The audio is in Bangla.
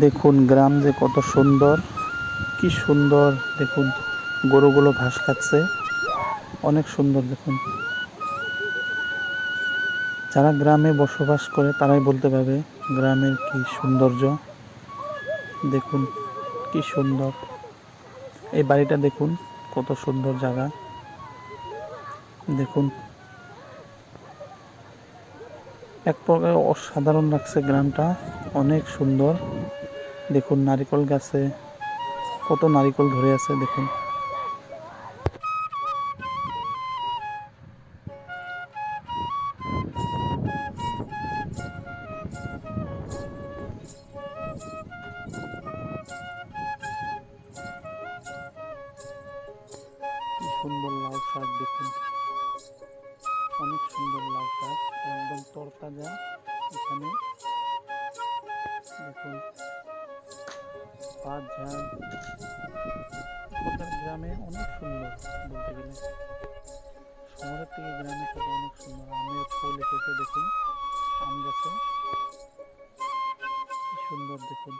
দেখুন গ্রাম যে কত সুন্দর, কি সুন্দর দেখুন, গরুগুলো ঘাস খাচ্ছে, অনেক সুন্দর দেখুন। যারা গ্রামে বসবাস করে তারাই বলতে পারবে গ্রামের কি সৌন্দর্য। দেখুন, কি সুন্দর। এই বাড়িটা দেখুন, কত সুন্দর জায়গা। দেখুন, এক প্রকার অসাধারণ লাগছে গ্রামটা, অনেক সুন্দর। দেখুন নারিকল গাছে, কত নারিকল ধরে আছে দেখুন। সুন্দর লাউ শাক দেখুন। অনেক সুন্দর লাউ শাক, একদম তরতাজা এখানে। দেখুন। পাঁচ ঝাল কোথাও গ্রামে অনেক সুন্দর বলতে গেলে। শহরের থেকে গ্রামে থাকা অনেক সুন্দর। আমের ফুল এসেছে দেখুন, আম গাছে। সুন্দর দেখুন।